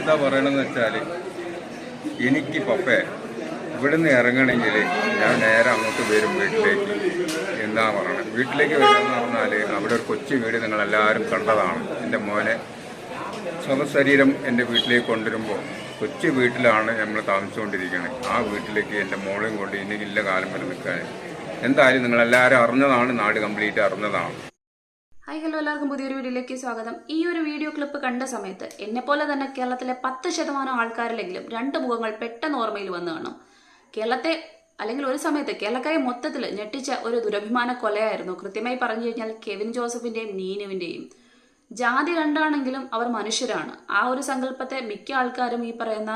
എന്താ പറയണമെന്ന് വെച്ചാൽ എനിക്ക് പപ്പേ ഇവിടുന്ന് ഇറങ്ങണമെങ്കിൽ ഞാൻ നേരെ അങ്ങോട്ട് വരും വീട്ടിലേക്ക്. എന്താ പറയണത് വീട്ടിലേക്ക് വരാമെന്ന് പറഞ്ഞാൽ അവിടെ ഒരു കൊച്ചു വീട് നിങ്ങളെല്ലാവരും കണ്ടതാണ്. എന്റെ മോനെ സ്വതശരീരം എന്റെ വീട്ടിലേക്ക് കൊണ്ടുവരുമ്പോൾ കൊച്ചു വീട്ടിലാണ് നമ്മൾ താമസിച്ചുകൊണ്ടിരിക്കുന്നത് ആ വീട്ടിലേക്ക് എന്റെ മോളെയും കൊണ്ട് ഇനി ഇല്ല കാലം വരെ നിൽക്കാൻ എന്തായാലും നിങ്ങളെല്ലാവരും അറിഞ്ഞതാണ് നാട് കംപ്ലീറ്റ് അറിഞ്ഞതാണ്. ഹായ് ഹലോ എല്ലാവർക്കും പുതിയൊരു വീഡിയോയിലേക്ക് സ്വാഗതം. ഈ ഒരു വീഡിയോ ക്ലിപ്പ് കണ്ട സമയത്ത് എന്നെ പോലെ തന്നെ കേരളത്തിലെ പത്ത് ശതമാനം ആൾക്കാരിലെങ്കിലും രണ്ട് മുഖങ്ങൾ പെട്ടെന്ന് ഓർമ്മയിൽ വന്നു കാണും. കേരളത്തെ അല്ലെങ്കിൽ ഒരു സമയത്ത് കേരളക്കാരെ മൊത്തത്തിൽ ഞെട്ടിച്ച ഒരു ദുരഭിമാന കൊലയായിരുന്നു. കൃത്യമായി പറഞ്ഞു കഴിഞ്ഞാൽ കെവിൻ ജോസഫിന്റെയും നീനുവിന്റെയും. ജാതി രണ്ടാണെങ്കിലും അവർ മനുഷ്യരാണ്. ആ ഒരു സങ്കല്പത്തെ മിക്ക ആൾക്കാരും ഈ പറയുന്ന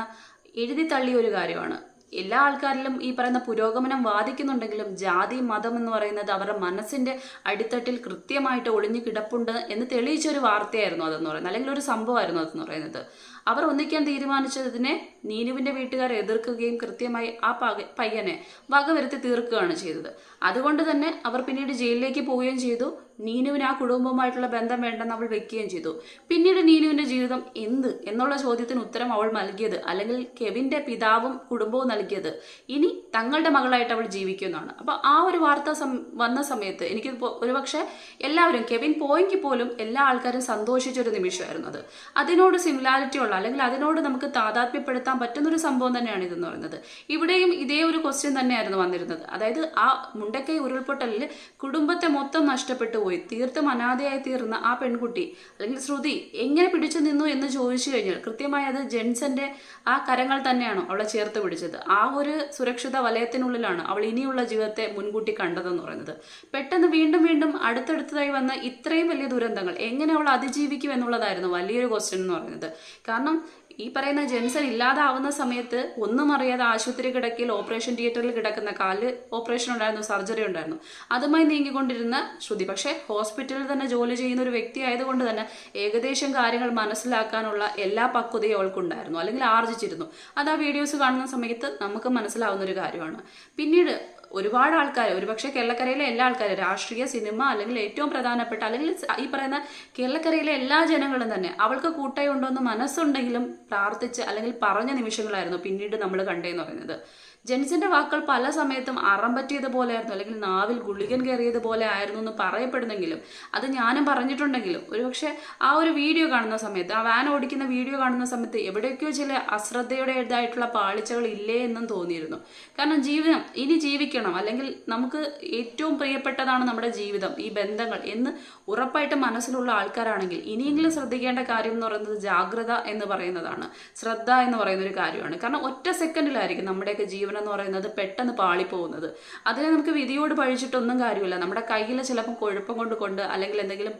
എഴുതി തള്ളിയ ഒരു കാര്യമാണ്. എല്ലാ ആൾക്കാരിലും ഈ പറയുന്ന പുരോഗമനം വാദിക്കുന്നുണ്ടെങ്കിലും ജാതി മതം എന്ന് പറയുന്നത് അവരുടെ മനസ്സിന്റെ അടിത്തട്ടിൽ കൃത്യമായിട്ട് ഒളിഞ്ഞു കിടപ്പുണ്ട് എന്ന് തെളിയിച്ച ഒരു വാർത്തയായിരുന്നു അതെന്ന് പറയുന്നത്. അല്ലെങ്കിൽ ഒരു സംഭവമായിരുന്നു അതെന്ന് പറയുന്നത്. അവർ ഒന്നിക്കാൻ തീരുമാനിച്ചതിനെ നീനുവിന്റെ വീട്ടുകാർ എതിർക്കുകയും കൃത്യമായി ആ പയ്യനെ വകവരുത്തി തീർക്കുകയാണ് ചെയ്തത്. അതുകൊണ്ട് തന്നെ അവർ പിന്നീട് ജയിലിലേക്ക് പോവുകയും ചെയ്തു. നീനുവിന് ആ കുടുംബവുമായിട്ടുള്ള ബന്ധം വേണ്ടെന്ന് അവൾ വെക്കുകയും ചെയ്തു. പിന്നീട് നീനുവിന്റെ ജീവിതം എന്ത് എന്നുള്ള ചോദ്യത്തിന് ഉത്തരം അവൾ നൽകിയത് അല്ലെങ്കിൽ കെവിന്റെ പിതാവും കുടുംബവും നൽകിയത് ഇനി തങ്ങളുടെ മകളായിട്ട് അവൾ ജീവിക്കുന്നതാണ് അപ്പൊ ആ ഒരു വാർത്ത വന്ന സമയത്ത് എനിക്ക് ഒരുപക്ഷെ എല്ലാവരും കെവിൻ പോയെങ്കിൽ പോലും എല്ലാ ആൾക്കാരും സന്തോഷിച്ച ഒരു നിമിഷമായിരുന്നു അത്. അതിനോട് സിമിലാരിറ്റി ഉള്ള അല്ലെങ്കിൽ അതിനോട് നമുക്ക് താതാത്മ്യപ്പെടുത്താൻ പറ്റുന്ന ഒരു സംഭവം തന്നെയാണ് ഇതെന്ന് പറയുന്നത്. ഇവിടെയും ഇതേ ഒരു ക്വസ്റ്റ്യൻ തന്നെയായിരുന്നു വന്നിരുന്നത്. അതായത് ആ മുണ്ടക്കൈ ഉരുൾപൊട്ടലിൽ കുടുംബത്തെ മൊത്തം നഷ്ടപ്പെട്ടു പോയി. തീർത്തും അനാഥയായി തീർന്ന ആ പെൺകുട്ടി അല്ലെങ്കിൽ ശ്രുതി എങ്ങനെ പിടിച്ചു നിന്നു എന്ന് ചോദിച്ചു കഴിഞ്ഞാൽ കൃത്യമായി അത് ജെൻസന്റെ ആ കരങ്ങൾ തന്നെയാണ് അവളെ ചേർത്ത് പിടിച്ചത്. ആ ഒരു സുരക്ഷിത വലയത്തിനുള്ളിലാണ് അവൾ ഇനിയുള്ള ജീവിതത്തെ മുൻകൂട്ടി കണ്ടതെന്ന് പറയുന്നത്. പെട്ടെന്ന് വീണ്ടും വീണ്ടും അടുത്തടുത്തതായി വന്ന ഇത്രയും വലിയ ദുരന്തങ്ങൾ എങ്ങനെ അവൾ അതിജീവിക്കും എന്നുള്ളതായിരുന്നു വലിയൊരു ക്വസ്റ്റ്യൻ എന്ന് പറയുന്നത്. കാരണം ഈ പറയുന്ന ജെൻസൺ ഇല്ലാതാവുന്ന സമയത്ത് ഒന്നും അറിയാതെ ആശുപത്രി കിടക്കിൽ ഓപ്പറേഷൻ തിയേറ്ററിൽ കിടക്കുന്ന കാൽ ഓപ്പറേഷൻ ഉണ്ടായിരുന്നു സർജറി ഉണ്ടായിരുന്നു. അതുമായി നീങ്ങിക്കൊണ്ടിരുന്ന ശ്രുതി. പക്ഷേ ഹോസ്പിറ്റലിൽ തന്നെ ജോലി ചെയ്യുന്ന ഒരു വ്യക്തി ആയതുകൊണ്ട് തന്നെ ഏകദേശം കാര്യങ്ങൾ മനസ്സിലാക്കാനുള്ള എല്ലാ പക്വതയും അവൾക്കുണ്ടായിരുന്നു അല്ലെങ്കിൽ ആർജിച്ചിരുന്നു. അത് ആ വീഡിയോസ് കാണുന്ന സമയത്ത് നമുക്ക് മനസ്സിലാവുന്ന ഒരു കാര്യമാണ്. പിന്നീട് ഒരുപാട് ആൾക്കാർ ഒരുപക്ഷെ കേരളക്കരയിലെ എല്ലാ ആൾക്കാരും രാഷ്ട്രീയ സിനിമ അല്ലെങ്കിൽ ഏറ്റവും പ്രധാനപ്പെട്ട അല്ലെങ്കിൽ ഈ പറയുന്ന കേരളക്കരയിലെ എല്ലാ ജനങ്ങളും തന്നെ അവൾക്ക് കൂട്ടായി ഉണ്ടോയെന്ന് മനസ്സുണ്ടെങ്കിലും പ്രാർത്ഥിച്ച് അല്ലെങ്കിൽ പറഞ്ഞ നിമിഷങ്ങളായിരുന്നു പിന്നീട് നമ്മൾ കണ്ടേന്ന് പറയുന്നത്. ജെൻസിന്റെ വാക്കുകൾ പല സമയത്തും അറം പറ്റിയതുപോലെയായിരുന്നു. അല്ലെങ്കിൽ നാവിൽ ഗുളികൻ കയറിയതുപോലെ ആയിരുന്നു എന്ന് പറയപ്പെടുന്നെങ്കിലും അത് ഞാനും പറഞ്ഞിട്ടുണ്ടെങ്കിലും ഒരുപക്ഷെ ആ ഒരു വീഡിയോ കാണുന്ന സമയത്ത് ആ വാൻ ഓടിക്കുന്ന വീഡിയോ കാണുന്ന സമയത്ത് എവിടെയൊക്കെയോ ചില അശ്രദ്ധയുടെ ഇതായിട്ടുള്ള പാളിച്ചകൾ ഇല്ലേ എന്നും തോന്നിയിരുന്നു. കാരണം ജീവിതം ഇനി ജീവിക്കണം. അല്ലെങ്കിൽ നമുക്ക് ഏറ്റവും പ്രിയപ്പെട്ടതാണ് നമ്മുടെ ജീവിതം ഈ ബന്ധങ്ങൾ എന്ന് ഉറപ്പായിട്ട് മനസ്സിലുള്ള ആൾക്കാരാണെങ്കിൽ ഇനിയെങ്കിലും ശ്രദ്ധിക്കേണ്ട കാര്യം എന്ന് പറയുന്നത് ജാഗ്രത എന്ന് പറയുന്നതാണ്. ശ്രദ്ധ എന്ന് പറയുന്ന ഒരു കാര്യമാണ്. കാരണം ഒറ്റ സെക്കൻഡിലായിരിക്കും നമ്മുടെയൊക്കെ ജീവൻ എന്ന് പറയുന്നത് പെട്ടെന്ന് പാളിപ്പോകുന്നത്. അതിനെ നമുക്ക് വിധിയോട് പഴിച്ചിട്ടൊന്നും കാര്യമില്ല. നമ്മുടെ കയ്യിൽ ചിലപ്പോൾ കുഴപ്പം കൊണ്ട് കൊണ്ട് അല്ലെങ്കിൽ എന്തെങ്കിലും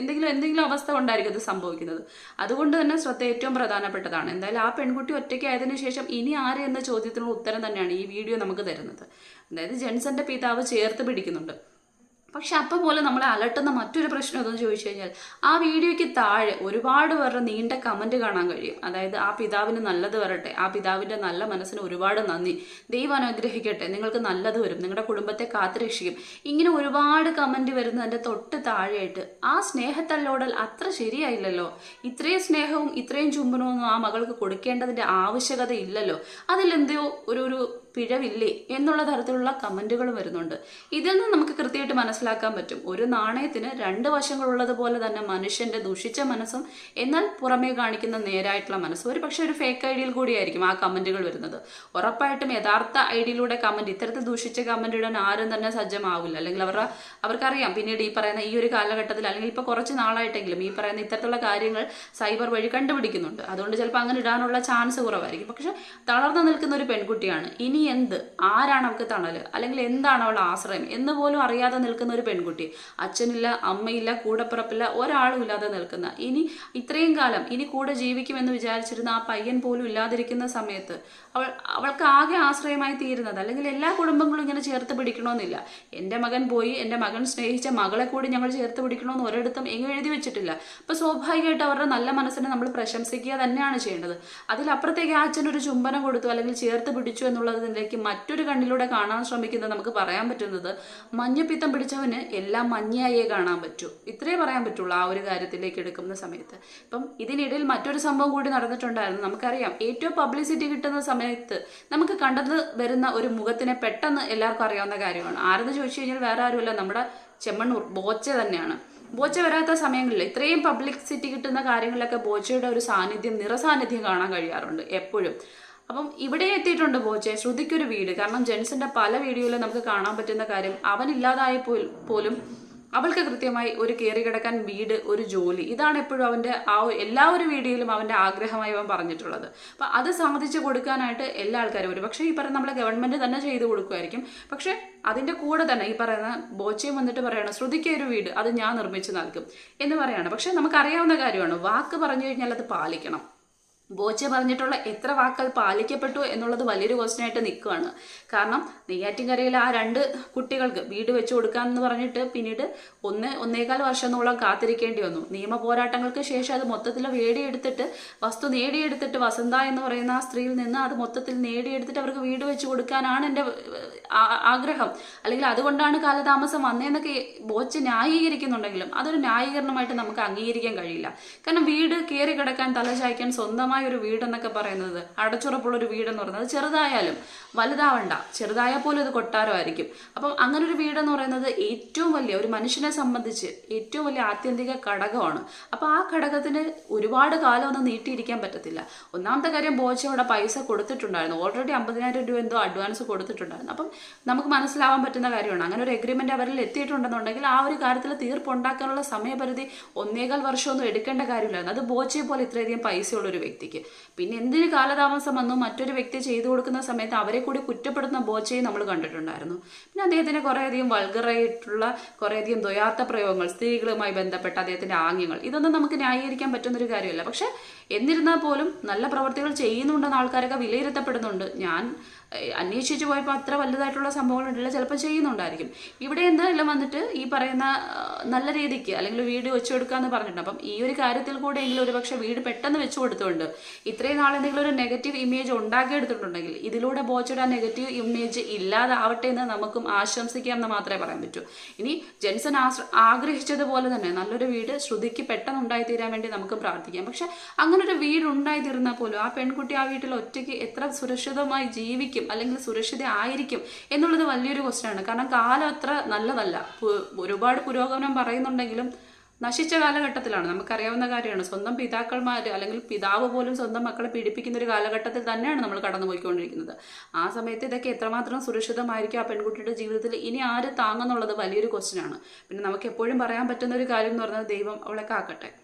എന്തെങ്കിലും എന്തെങ്കിലും അവസ്ഥ കൊണ്ടായിരിക്കും ഇത് സംഭവിക്കുന്നത്. അതുകൊണ്ട് തന്നെ ശ്രദ്ധ ഏറ്റവും പ്രധാനപ്പെട്ടതാണ്. എന്തായാലും ആ പെൺകുട്ടി ഒറ്റയ്ക്കായതിനു ശേഷം ഇനി ആര് എന്ന ചോദ്യത്തിനുള്ള ഉത്തരം തന്നെയാണ് ഈ വീഡിയോ നമുക്ക് തരുന്നത്. അതായത് ജെൻസന്റെ പിതാവ് ചേർത്ത് പിടിക്കുന്നുണ്ട്. പക്ഷെ അപ്പം പോലെ നമ്മളെ അലട്ടുന്ന മറ്റൊരു പ്രശ്നം എന്തെന്ന് ചോദിച്ചു കഴിഞ്ഞാൽ ആ വീഡിയോയ്ക്ക് താഴെ ഒരുപാട് പേരുടെ നീണ്ട കമന്റ് കാണാൻ കഴിയും. അതായത് ആ പിതാവിന് നല്ലത് വരട്ടെ ആ പിതാവിന്റെ നല്ല മനസ്സിന് ഒരുപാട് നന്ദി. ദൈവം അനുഗ്രഹിക്കട്ടെ നിങ്ങൾക്ക് നല്ലത് വരും നിങ്ങളുടെ കുടുംബത്തെ കാത്തുരക്ഷിക്കും. ഇങ്ങനെ ഒരുപാട് കമന്റ് വരുന്നതിന്റെ തൊട്ട് താഴെയായിട്ട് ആ സ്നേഹത്തല്ലോടൽ അത്ര ശരിയായില്ലല്ലോ. ഇത്രയും സ്നേഹവും ഇത്രയും ചുംബനവും ആ മകൾക്ക് കൊടുക്കേണ്ടതിന്റെ ആവശ്യകത ഇല്ലല്ലോ. അതിലെന്തോ ഒരു ഒരു പിഴവില്ലേ എന്നുള്ള തരത്തിലുള്ള കമന്റുകൾ വരുന്നുണ്ട്. ഇതിൽ നിന്ന് നമുക്ക് കൃത്യമായിട്ട് മനസ്സിലാക്കാൻ പറ്റും. ഒരു നാണയത്തിന് രണ്ട് വശങ്ങളുള്ളത് പോലെ തന്നെ മനുഷ്യന്റെ ദുഷിച്ച മനസ്സും എന്നാൽ പുറമേ കാണിക്കുന്ന നേരായിട്ടുള്ള മനസ്സും. ഒരു പക്ഷേ ഒരു ഫേക്ക് ഐഡിയിൽ കൂടിയായിരിക്കും ആ കമന്റുകൾ വരുന്നത്. ഉറപ്പായിട്ടും യഥാർത്ഥ ഐഡിയിലൂടെ കമന്റ് ഇത്തരത്തിൽ ദുഷിച്ച കമന്റ് ഇടാൻ ആരും തന്നെ സജ്ജമാവില്ല. അല്ലെങ്കിൽ അവരുടെ അവർക്കറിയാം പിന്നീട് ഈ പറയുന്ന ഈ ഒരു കാലഘട്ടത്തിൽ അല്ലെങ്കിൽ ഇപ്പൊ കുറച്ച് നാളായിട്ടെങ്കിലും ഈ പറയുന്ന ഇത്തരത്തിലുള്ള കാര്യങ്ങൾ സൈബർ വഴി കണ്ടുപിടിക്കുന്നുണ്ട്. അതുകൊണ്ട് ചിലപ്പോൾ അങ്ങനെ ഇടാനുള്ള ചാൻസ് കുറവായിരിക്കും. പക്ഷെ തളർന്നു നിൽക്കുന്ന ഒരു പെൺകുട്ടിയാണ്. ഇനി എന്ത് ആരാണ് അവൾക്ക് തണൽ അല്ലെങ്കിൽ എന്താണ് അവൾ ആശ്രയം? എന്ന് പോലും അറിയാതെ നിൽക്കുന്ന ഒരു പെൺകുട്ടി. അച്ഛനില്ല അമ്മയില്ല കൂടപ്പിറപ്പില്ല ഒരാളും ഇല്ലാതെ നിൽക്കുന്ന. ഇനി ഇത്രയും കാലം ഇനി കൂടെ ജീവിക്കുമെന്ന് വിചാരിച്ചിരുന്ന ആ പയ്യൻ പോലും ഇല്ലാതിരിക്കുന്ന സമയത്ത് അവൾ അവൾക്ക് ആകെ ആശ്രയമായി തീരുന്നത് അല്ലെങ്കിൽ എല്ലാ കുടുംബങ്ങളും ഇങ്ങനെ ചേർത്ത് പിടിക്കണമെന്നില്ല. എന്റെ മകൻ പോയി എന്റെ മകൻ സ്നേഹിച്ച മകളെ കൂടി ഞങ്ങൾ ചേർത്ത് പിടിക്കണമെന്ന് ഒരിടത്തും എങ്ങും എഴുതി വെച്ചിട്ടില്ല. അപ്പോൾ സ്വാഭാവികമായിട്ട് അവരുടെ നല്ല മനസ്സിനെ നമ്മൾ പ്രശംസിക്കുക തന്നെയാണ് ചെയ്യേണ്ടത്. അതിലപ്പുറത്തേക്ക് ആ അച്ഛൻ ഒരു ചുംബനം കൊടുത്തു അല്ലെങ്കിൽ ചേർത്ത് പിടിച്ചു എന്നുള്ളത് എന്നുള്ളതിലേക്ക് മറ്റൊരു കണ്ണിലൂടെ കാണാൻ ശ്രമിക്കുന്നത് നമുക്ക് പറയാൻ പറ്റുന്നത് മഞ്ഞപ്പിത്തം പിടിച്ചവന് എല്ലാം മഞ്ഞയായേ കാണാൻ പറ്റൂ. ഇത്രേ പറയാൻ പറ്റുള്ളൂ ആ ഒരു കാര്യത്തിലേക്ക് എടുക്കുന്ന സമയത്ത്. ഇപ്പം ഇതിനിടയിൽ മറ്റൊരു സംഭവം കൂടി നടന്നിട്ടുണ്ടായിരുന്നു. നമുക്കറിയാം ഏറ്റവും പബ്ലിസിറ്റി കിട്ടുന്ന സമയത്ത് നമുക്ക് കണ്ടത് വരുന്ന ഒരു മുഖത്തിനെ പെട്ടെന്ന് എല്ലാവർക്കും അറിയാവുന്ന കാര്യമാണ്. ആരെന്ന് ചോദിച്ചു കഴിഞ്ഞാൽ വേറെ ആരുമല്ല നമ്മുടെ ചെമ്മണ്ണൂർ ബോച്ച തന്നെയാണ്. ബോച്ച വരാത്ത സമയങ്ങളിൽ ഇത്രയും പബ്ലിസിറ്റി കിട്ടുന്ന കാര്യങ്ങളിലൊക്കെ ബോച്ചയുടെ ഒരു സാന്നിധ്യം നിറസാന്നിധ്യം കാണാൻ കഴിയാറുണ്ട് എപ്പോഴും. അപ്പം ഇവിടെ എത്തിയിട്ടുണ്ട് ബോച്ചെ ശ്രുതിക്കൊരു വീട്. കാരണം ജെൻസിന്റെ പല വീഡിയോയിലും നമുക്ക് കാണാൻ പറ്റുന്ന കാര്യം അവനില്ലാതായ പോലും അവൾക്ക് കൃത്യമായി ഒരു കയറി കിടക്കാൻ വീട് ഒരു ജോലി. ഇതാണ് എപ്പോഴും അവന്റെ ആ എല്ലാ ഒരു വീഡിയോയിലും അവന്റെ ആഗ്രഹമായി അവൻ പറഞ്ഞിട്ടുള്ളത്. അപ്പോൾ അത് സാധിച്ചു കൊടുക്കാനായിട്ട് എല്ലാ ആൾക്കാരും ഒരു പക്ഷേ ഈ പറയുന്ന നമ്മളെ ഗവൺമെന്റ് തന്നെ ചെയ്തു കൊടുക്കുമായിരിക്കും. പക്ഷേ അതിന്റെ കൂടെ തന്നെ ഈ പറയുന്ന ബോച്ചയും വന്നിട്ട് പറയണം ശ്രുതിക്ക് ഒരു വീട് അത് ഞാൻ നിർമ്മിച്ചു നൽകും എന്ന് പറയാണ്. പക്ഷേ നമുക്കറിയാവുന്ന കാര്യമാണ് വാക്ക് പറഞ്ഞു കഴിഞ്ഞാൽ അത് പാലിക്കണം. ബോച്ചെ പറഞ്ഞിട്ടുള്ള എത്ര വാക്കുകൾ പാലിക്കപ്പെട്ടു എന്നുള്ളത് വലിയൊരു ക്വസ്റ്റ്യൻ ആയിട്ട് നിൽക്കുകയാണ്. കാരണം നെയ്യാറ്റിൻകരയിൽ ആ രണ്ട് കുട്ടികൾക്ക് വീട് വെച്ച് കൊടുക്കാമെന്ന് പറഞ്ഞിട്ട് പിന്നീട് ഒന്ന് ഒന്നേകാൽ വർഷത്തോളം കാത്തിരിക്കേണ്ടി വന്നു. നിയമ പോരാട്ടങ്ങൾക്ക് ശേഷം അത് മൊത്തത്തിൽ നേടിയെടുത്തിട്ട് വസ്തു നേടിയെടുത്തിട്ട് വസന്ത എന്ന് പറയുന്ന ആ സ്ത്രീയിൽ നിന്ന് അത് മൊത്തത്തിൽ നേടിയെടുത്തിട്ട് അവർക്ക് വീട് വെച്ച് കൊടുക്കാനാണ് എന്റെ ആഗ്രഹം. അല്ലെങ്കിൽ അതുകൊണ്ടാണ് കാലതാമസം വന്നതെന്നൊക്കെ ബോച്ച് ന്യായീകരിക്കുന്നുണ്ടെങ്കിലും അതൊരു ന്യായീകരണമായിട്ട് നമുക്ക് അംഗീകരിക്കാൻ കഴിയില്ല. കാരണം വീട് കയറി കിടക്കാൻ തലചായ്ക്കാൻ സ്വന്തമായ ഒരു വീടെന്നൊക്കെ പറയുന്നത്. അടച്ചുറപ്പുള്ള ഒരു വീടെന്ന് പറയുന്നത്. ചെറുതായാലും വലുതാവണ്ട. ചെറുതായ പോലെ അത് കൊട്ടാരമായിരിക്കും. അപ്പം അങ്ങനെ ഒരു വീടെന്ന് പറയുന്നത് ഏറ്റവും വലിയ ഒരു മനുഷ്യനെ സംബന്ധിച്ച് ഏറ്റവും വലിയ ആത്യന്തിക ഘടകമാണ്. അപ്പം ആ ഘടകത്തിന് ഒരുപാട് കാലം ഒന്നും നീട്ടിയിരിക്കാൻ പറ്റത്തില്ല. ഒന്നാമത്തെ കാര്യം ബോച്ച അവിടെ പൈസ കൊടുത്തിട്ടുണ്ടായിരുന്നു. ഓൾറെഡി അമ്പതിനായിരം രൂപ എന്തോ അഡ്വാൻസ് കൊടുത്തിട്ടുണ്ടായിരുന്നു. അപ്പം നമുക്ക് മനസ്സിലാവാൻ പറ്റുന്ന കാര്യമാണ്. അങ്ങനെ ഒരു എഗ്രിമെന്റ് അവരിൽ എത്തിയിട്ടുണ്ടെന്നുണ്ടെങ്കിൽ ആ ഒരു കാര്യത്തിൽ തീർപ്പുണ്ടാക്കാനുള്ള സമയപരിധി ഒന്നേകാൽ വർഷമൊന്നും എടുക്കേണ്ട കാര്യമില്ലായിരുന്നു. അത് ബോച്ചയെ പോലെ ഇത്രയധികം പൈസയുള്ള ഒരു വ്യക്തിക്ക് പിന്നെ എന്തിന് കാലതാമസം വന്നു മറ്റൊരു വ്യക്തി ചെയ്തു കൊടുക്കുന്ന സമയത്ത് അവരെ കൂടി കുറ്റപ്പെടുത്തുന്ന ബോച്ചയും നമ്മൾ കണ്ടിട്ടുണ്ടായിരുന്നു. പിന്നെ അദ്ദേഹത്തിന് കുറേയധികം വൾഗറായിട്ടുള്ള കുറേയധികം ദ്വയാർത്ഥ പ്രയോഗങ്ങൾ സ്ത്രീകളുമായി ബന്ധപ്പെട്ട അദ്ദേഹത്തിന്റെ ആംഗ്യങ്ങൾ ഇതൊന്നും നമുക്ക് ന്യായീകരിക്കാൻ പറ്റുന്ന ഒരു കാര്യമല്ല. പക്ഷെ എന്നിരുന്നാൽ പോലും നല്ല പ്രവർത്തികൾ ചെയ്യുന്നുണ്ടെന്ന് ആൾക്കാരൊക്കെ വിലയിരുത്തപ്പെടുന്നുണ്ട്. ഞാൻ അന്വേഷിച്ചു പോയപ്പോൾ അത്ര വലുതായിട്ടുള്ള സംഭവങ്ങളുണ്ടല്ല ചിലപ്പോൾ ചെയ്യുന്നുണ്ടായിരിക്കും. ഇവിടെ എന്തായാലും വന്നിട്ട് ഈ പറയുന്ന നല്ല രീതിക്ക് അല്ലെങ്കിൽ വീട് വെച്ചു കൊടുക്കാന്ന് പറഞ്ഞിട്ടുണ്ട്. അപ്പം ഈ ഒരു കാര്യത്തിൽ കൂടെ എങ്കിലും ഒരു പക്ഷേ വീട് പെട്ടെന്ന് വെച്ചു കൊടുത്തുകൊണ്ട് ഇത്രയും നാൾ എന്തെങ്കിലും ഒരു നെഗറ്റീവ് ഇമേജ് ഉണ്ടാക്കിയെടുത്തിട്ടുണ്ടെങ്കിൽ ഇതിലൂടെ ബോച്ചയുടെ ആ നെഗറ്റീവ് ഇമേജ് ഇല്ലാതാവട്ടെ എന്ന് നമുക്കും ആശംസിക്കാം എന്ന് മാത്രമേ പറയാൻ പറ്റൂ. ഇനി ജെൻസൺ ആഗ്രഹിച്ചതുപോലെ തന്നെ നല്ലൊരു വീട് ശ്രുതിക്ക് പെട്ടെന്ന് ഉണ്ടായിത്തീരാൻ വേണ്ടി നമുക്ക് പ്രാർത്ഥിക്കാം. പക്ഷെ അങ്ങനെ ഒരു വീട് ഉണ്ടായിത്തീർന്നാൽ പോലും ആ പെൺകുട്ടി ആ വീട്ടിൽ ഒറ്റയ്ക്ക് എത്ര സുരക്ഷിതമായി ജീവിക്കും. അല്ലെങ്കിൽ സുരക്ഷിത ആയിരിക്കും എന്നുള്ളത് വലിയൊരു ക്വസ്റ്റ്യൻ ആണ്. കാരണം കാലം അത്ര നല്ലതല്ല. ഒരുപാട് പുരോഗമനം പറയുന്നുണ്ടെങ്കിലും നശിച്ച കാലഘട്ടത്തിലാണ്. നമുക്കറിയാവുന്ന കാര്യമാണ്. സ്വന്തം പിതാക്കന്മാർ അല്ലെങ്കിൽ പിതാവ് പോലും സ്വന്തം മക്കളെ പീഡിപ്പിക്കുന്ന ഒരു കാലഘട്ടത്തിൽ തന്നെയാണ് നമ്മൾ കടന്നുപോയിക്കൊണ്ടിരിക്കുന്നത്. ആ സമയത്ത് ഇതൊക്കെ എത്രമാത്രം സുരക്ഷിതമായിരിക്കും ആ പെൺകുട്ടിയുടെ ജീവിതത്തിൽ ഇനി ആര് താങ്ങുന്നുള്ളത് വലിയൊരു ക്വസ്റ്റ്യൻ ആണ്. പിന്നെ നമുക്ക് എപ്പോഴും പറയാൻ പറ്റുന്ന ഒരു കാര്യം എന്ന് പറഞ്ഞാൽ ദൈവം അവളെ കാക്കട്ടെ.